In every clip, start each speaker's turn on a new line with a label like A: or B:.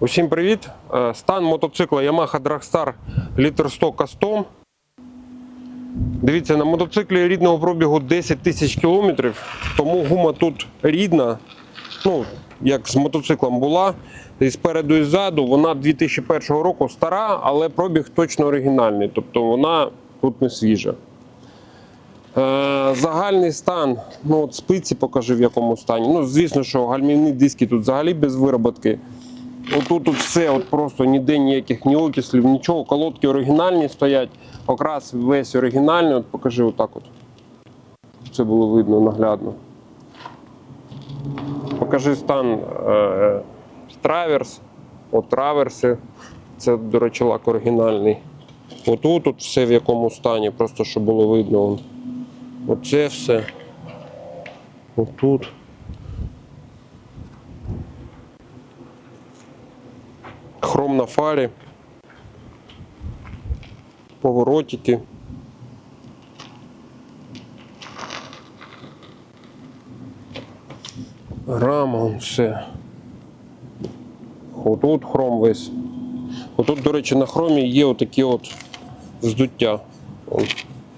A: Усім привіт! Е, Стан мотоцикла Yamaha Dragstar Liter 100 Custom. Дивіться, на мотоциклі рідного пробігу 10 тисяч кілометрів, тому гума тут рідна, ну, як з мотоциклом була. І спереду і ззаду вона 2001 року стара, але пробіг точно оригінальний, тобто вона тут не свіжа. Е, загальний стан, ну от спиці покажи в якому стані. Ну, звісно, що гальмівні диски тут взагалі без вироботки. Отут тут все, от просто ніде ніяких ні окислів, нічого. Колодки оригінальні стоять, окрас весь оригінальний. От покажи отак от. Це було видно наглядно. Покажи стан е, траверс. От траверси. Це, до речі, лак оригінальний. Отут тут все в якому стані, просто щоб було видно. Оце все. Отут. Хром на фарі. Поворотики. Рама, все. Отут хром весь. Отут, до речі, на хромі є отакі от здуття.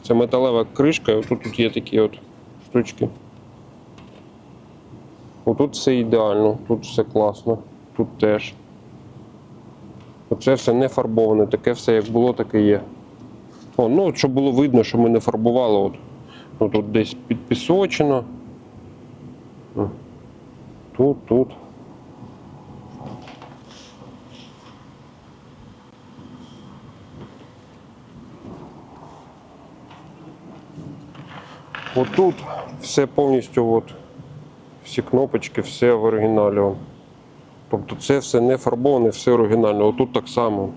A: Це металева кришка, і отут тут є такі от штучки. Отут все ідеально, тут все класно, тут теж. Оце все не фарбоване, таке все як було, таке є. О, ну, щоб було видно, що ми не фарбували. От. Ну, тут десь підпісочено. Тут, тут. Отут все повністю, от, всі кнопочки, все в оригіналі. Тобто це все не фарбоване, все оригінально. Отут так само.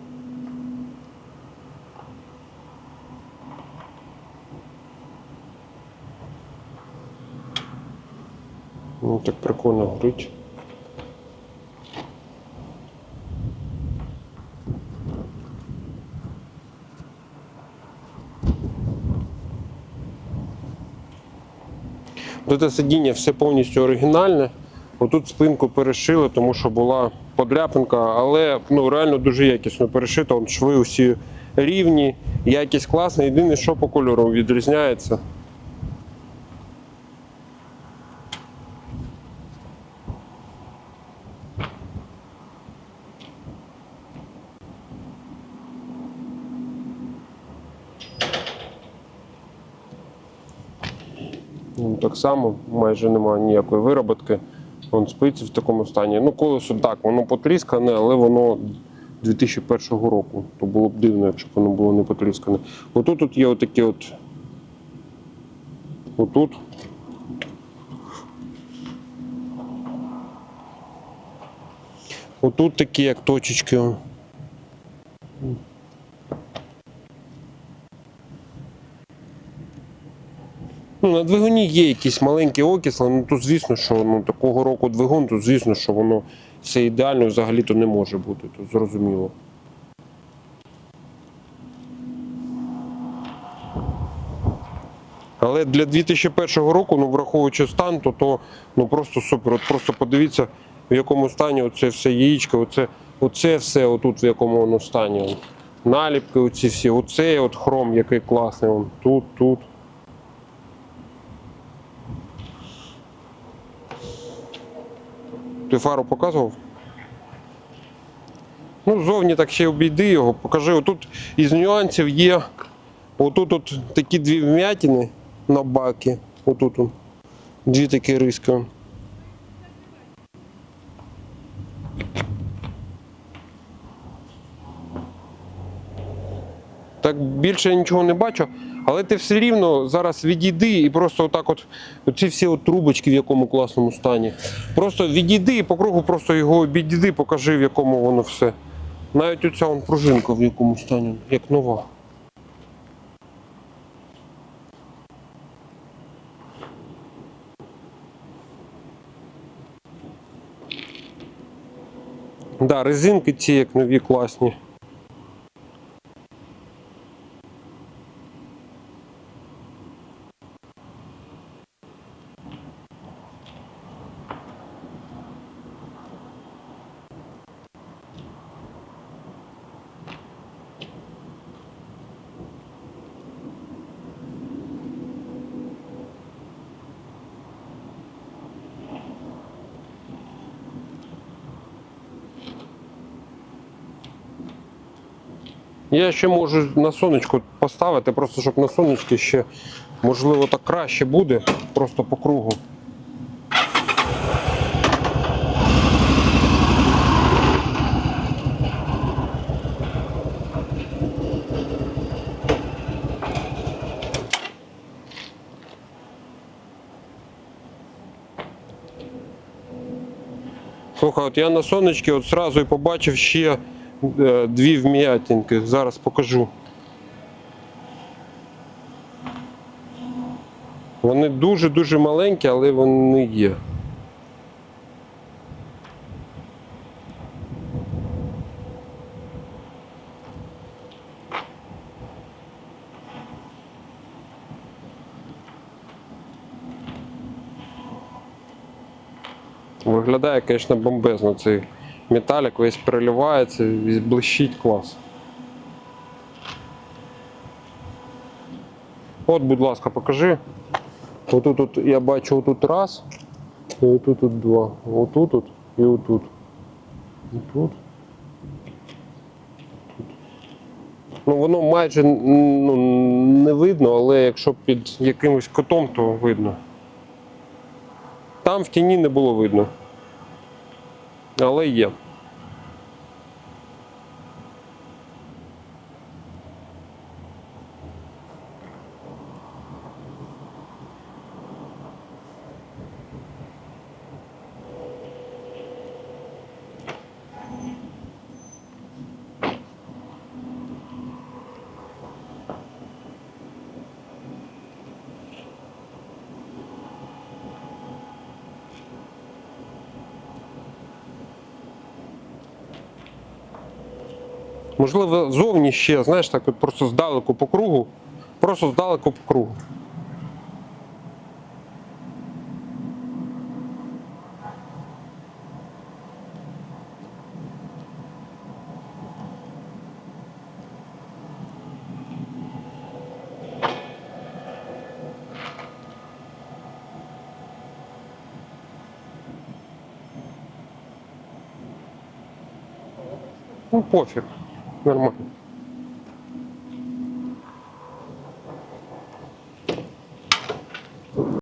A: Ну так прикольно горить. Тут сидіння все повністю оригінальне. Отут спинку перешили, тому що була подряпинка, але ну, реально дуже якісно перешито. Вон шви усі рівні, якість класна. Єдине, що по кольору відрізняється. Так само майже немає ніякої вироботки. Вон спиці в такому стані. Ну, колесо так, воно потріскане, але воно 2001 року. То було б дивно, якщо б воно було не потріскане. Отут тут є отакі от. Отут. Отут такі, як точечки. На двигуні є якісь маленькі окисли, ну то звісно, що ну, такого року двигун, то звісно, що воно все ідеально взагалі-то не може бути, то зрозуміло. Але для 2001 року, ну враховуючи стан, то, то ну просто супер. От просто подивіться, в якому стані оце все яєчко, оце, оце все отут в якому воно стані. Наліпки, оці всі, оцей от хром, який класний, вон, тут, тут. Ти фару показував? Ну, зовні так ще обійди його, покажи. Отут із нюансів є. Отут от такі дві вмятини на бакі. Отут. Дві такі риски. Так більше я нічого не бачу, але ти все рівно зараз відійди і просто отак от ці всі от трубочки в якому класному стані. Просто відійди і по кругу просто його обійди, покажи в якому воно все. Навіть оця вон пружинка в якому стані, як нова. Да, резинки ці як нові класні. Я ще можу на сонечку поставити, просто щоб на сонечки ще, можливо, так краще буде, просто по кругу. Слухай, от я на сонечки от сразу і побачив ще дві вм'ятинки. Зараз покажу. Вони дуже-дуже маленькі, але вони є. Виглядає, звісно, бомбезно. Цей металік весь переливається, весь блищить клас. От, будь ласка, покажи. Отут от, я бачу отут раз, і отут тут два. Отут от і отут. Отут. Ну, воно майже ну, не видно, але якщо під якимось котом, то видно. Там в тіні не було видно. Але є. Можливо, зовні ще, знаєш, так от просто здалеку по кругу. Просто здалеку по кругу. Ну, пофіг. Нормально.